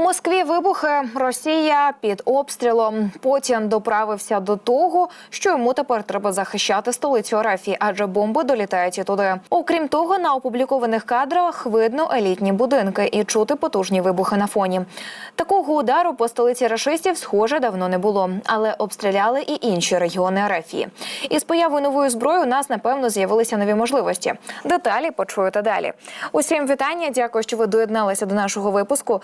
Москві вибухи Росія під обстрілом. Путін доправився до того, що йому тепер треба захищати столицю Арафії, адже бомби долітають і туди. Окрім того, на опублікованих кадрах видно елітні будинки і чути потужні вибухи на фоні. Такого удару по столиці рашистів, схоже, давно не було, але обстріляли і інші регіони Арафії. Із появою нової зброї у нас напевно з'явилися нові можливості. Деталі почуєте далі. Усім вітання. Дякую, що ви доєдналися до нашого випуску.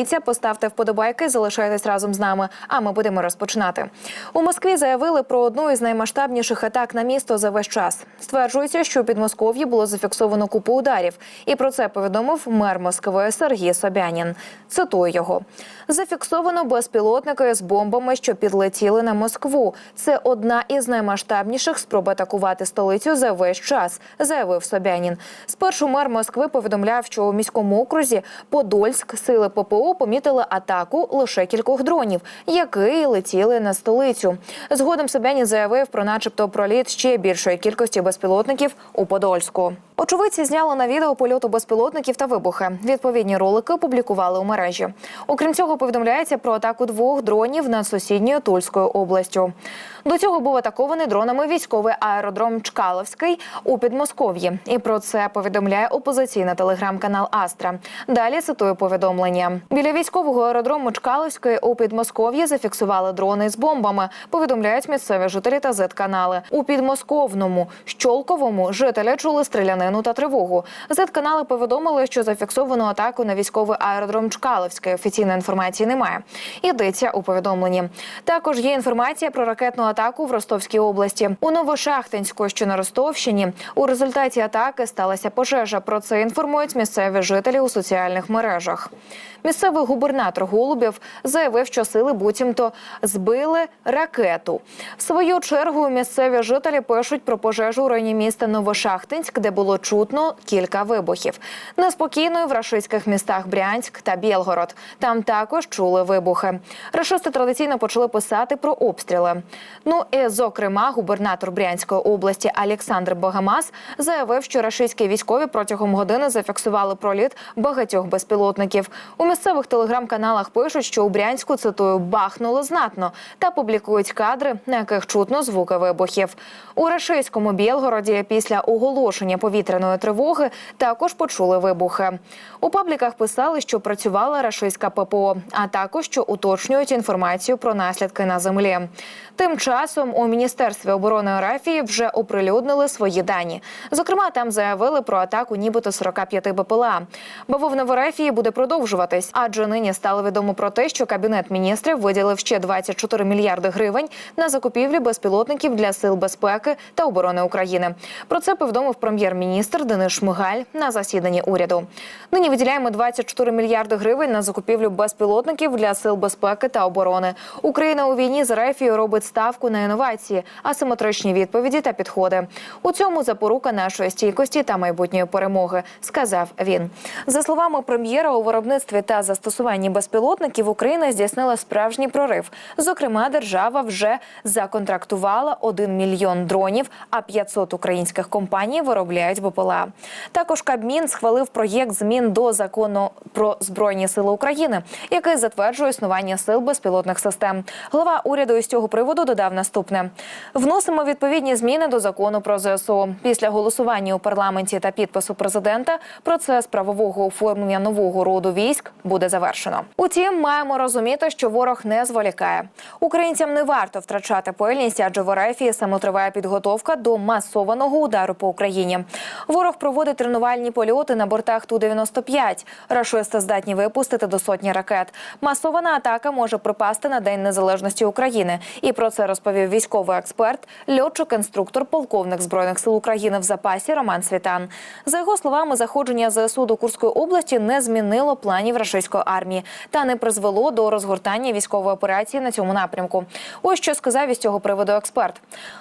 Підпишіться, поставте вподобайки, залишайтесь разом з нами. А ми будемо розпочинати. У Москві заявили про одну із наймасштабніших атак на місто за весь час. Стверджується, що у Підмосков'ї було зафіксовано купу ударів, і про це повідомив мер Москви Сергій Собянін. Цитую його: зафіксовано безпілотники з бомбами, що підлетіли на Москву. Це одна із наймасштабніших спроб атакувати столицю за весь час, заявив Собянін. Спершу мер Москви повідомляв, що у міському окрузі Подольськ сили ППО помітили атаку лише кількох дронів, які летіли на столицю. Згодом Собянін заявив про, начебто, проліт ще більшої кількості безпілотників у Подольську. Очевидці зняли на відео польоту безпілотників та вибухи. Відповідні ролики опублікували у мережі. Окрім цього, повідомляється про атаку двох дронів над сусідньою Тульською областю. До цього був атакований дронами військовий аеродром Чкаловський у Підмосков'ї. І про це повідомляє опозиційний телеграм-канал Астра. Далі цитую повідомлення. Біля військового аеродрому Чкаловської у Підмосков'ї зафіксували дрони з бомбами. Повідомляють місцеві жителі та зет-канали. У підмосковному Щолковому жителі чули стрілянину та тривогу. Зет-канали повідомили, що зафіксовано атаку на військовий аеродром Чкаловський. Офіційної інформації немає. Йдеться у повідомленні. Також є інформація про ракетну атаку в Ростовській області. У Новошахтинську, що на Ростовщині, у результаті атаки сталася пожежа. Про це інформують місцеві жителі у соціальних мережах. Місцевий губернатор Голубів заявив, що сили буцімто збили ракету. В свою чергу місцеві жителі пишуть про пожежу у районі міста Новошахтинськ, де було чутно кілька вибухів. Неспокійно в рашистських містах Брянськ та Білгород. Там також чули вибухи. Рашисти традиційно почали писати про обстріли. Ну і зокрема, губернатор Брянської області Олександр Богамас заявив, що рашистські військові протягом години зафіксували проліт багатьох безпілотників. У місцевих телеграм-каналах пишуть, що у Брянську цитую бахнуло знатно та публікують кадри, на яких чутно звуки вибухів. У рашистському Білгороді після оголошення повітряної тривоги також почули вибухи. У пабліках писали, що працювала рашистська ППО, а також що уточнюють інформацію про наслідки на землі. Тим часом у міністерстві оборони Арафії вже оприлюднили свої дані. Зокрема, там заявили про атаку, нібито 45 БПЛА. Бавовна в Арафії буде продовжуватись, адже нині стало відомо про те, що кабінет міністрів виділив ще 24 мільярди гривень на закупівлі безпілотників для сил безпеки та оборони України. Про це повідомив прем'єр-міністр Денис Шмигаль на засіданні уряду. Нині виділяємо 24 мільярди гривень на закупівлю безпілотників для сил безпеки та оборони. Україна у війні з Арафією робить ставку на інновації, асиметричні відповіді та підходи. У цьому запорука нашої стійкості та майбутньої перемоги, сказав він. За словами прем'єра, у виробництві та застосуванні безпілотників Україна здійснила справжній прорив. Зокрема, держава вже законтрактувала 1 мільйон дронів, а 500 українських компаній виробляють БПЛА. Також Кабмін схвалив проєкт змін до закону про збройні сили України, який затверджує існування сил безпілотних систем. Глава уряду із цього приводу додав наступне: вносимо відповідні зміни до закону про ЗСУ. Після голосування у парламенті та підпису президента процес правового оформлення нового роду військ буде завершено. Утім, маємо розуміти, що ворог не зволікає. Українцям не варто втрачати пильність, адже в Ерефії саме триває підготовка до масованого удару по Україні. Ворог проводить тренувальні польоти на бортах ту 95 Рашисти здатні випустити до сотні ракет. Масована атака може припасти на День Незалежності України. І про це розповів військовий експерт, льотчик-інструктор, полковник збройних сил України в запасі Роман Світан. За його словами, заходження ЗСУ до Курської області не змінило планів рашистської армії та не призвело до розгортання військової операції на цьому напрямку. Ось що сказав із цього приводу експерт.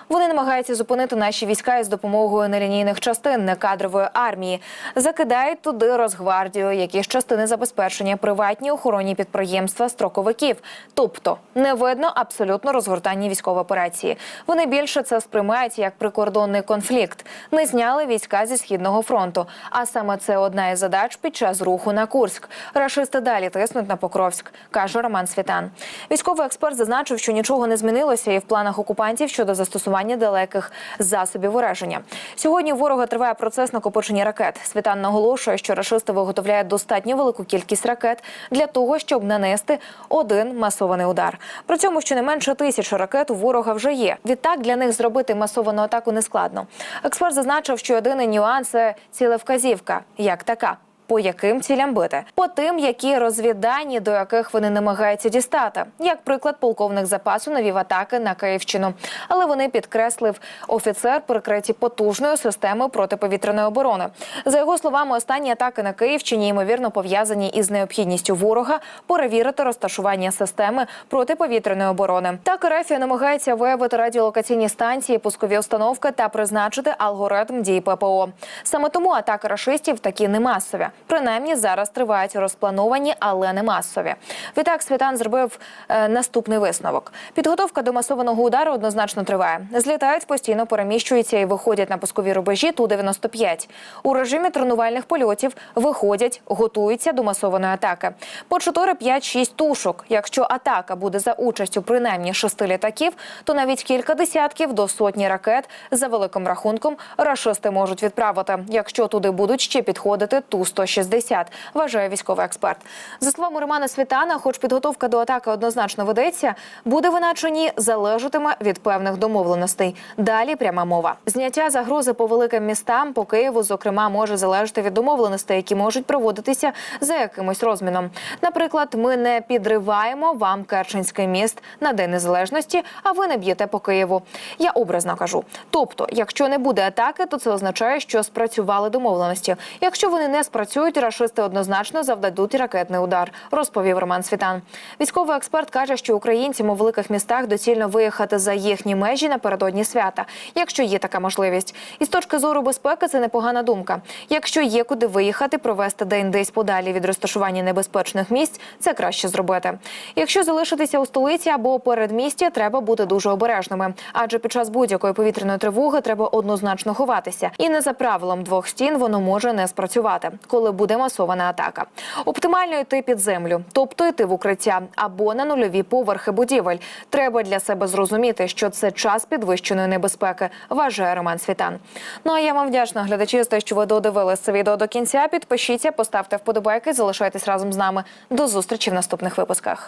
Вони намагаються зупинити наші війська із допомогою нелінійних частин некадрової армії. Закидають туди Росгвардію, якісь частини забезпечення, приватні охоронні підприємства строковиків. Тобто не видно абсолютно розгортання військової операції. Вони більше це сприймають як прикордонний конфлікт. Не зняли війська зі східного фронту. А саме це одна із задач під час руху на Курськ. Рашисти далі тиснуть на Покровськ, каже Роман Світан. Військовий експерт зазначив, що нічого не змінилося і в планах окупантів щодо застосування далеких засобів ураження. Сьогодні ворога триває процес накопичення ракет. Світан наголошує, що рашисти виготовляють достатньо велику кількість ракет для того, щоб нанести один масований удар. При цьому щонайменше тисяча ракет у ворога вже є. Відтак для них зробити масовану атаку не складно. Експерт зазначив, що єдиний нюанс це цілевказівка, як така. По яким цілям бити? По тим, які розвіддані, до яких вони намагаються дістати, як приклад, полковник запасу навів атаки на Київщину. Але вони підкреслив офіцер, прикриті потужною системою протиповітряної оборони. За його словами, останні атаки на Київщині ймовірно пов'язані із необхідністю ворога перевірити розташування системи протиповітряної оборони. Так РФ намагається виявити радіолокаційні станції, пускові установки та призначити алгоритм дій ППО. Саме тому атаки рашистів такі не масові. Принаймні зараз тривають розплановані, але не масові. Відтак Світан зробив е, наступний висновок: підготовка до масованого удару однозначно триває. Злітають постійно, переміщуються і виходять на пускові рубежі ту 95 У режимі тренувальних польотів виходять, готуються до масованої атаки. По 4, 5, 6 тушок. Якщо атака буде за участю принаймні шести літаків, то навіть кілька десятків до сотні ракет за великим рахунком рашисти можуть відправити, якщо туди будуть ще підходити ту 160 вважає військовий експерт. За словами Романа Світана, хоч підготовка до атаки однозначно ведеться, буде вона чи ні залежатиме від певних домовленостей. Далі пряма мова. Зняття загрози по великим містам по Києву, зокрема, може залежати від домовленостей, які можуть проводитися за якимось розміном. Наприклад, ми не підриваємо вам Керченський міст на День Незалежності, а ви не б'єте по Києву. Я образно кажу. Тобто, якщо не буде атаки, то це означає, що спрацювали домовленості. Якщо вони не спрацюють, рашисти однозначно завдадуть ракетний удар, розповів Роман Світан. Військовий експерт каже, що українцям у великих містах доцільно виїхати за їхні межі напередодні свята, якщо є така можливість. І з точки зору безпеки це непогана думка. Якщо є куди виїхати, провести день десь подалі від розташування небезпечних місць, це краще зробити. Якщо залишитися у столиці або передмісті, треба бути дуже обережними, адже під час будь-якої повітряної тривоги треба однозначно ховатися. І не за правилом двох стін воно може не спрацювати, коли буде масована атака. Оптимально йти під землю, тобто йти в укриття або на нульові поверхи будівель. Треба для себе зрозуміти, що це час підвищеної небезпеки, вважає Роман Світан. Ну а я вам вдячна глядачі за те, що ви додивилися це відео до кінця. Підпишіться, поставте вподобайки, залишайтесь разом з нами. До зустрічі в наступних випусках.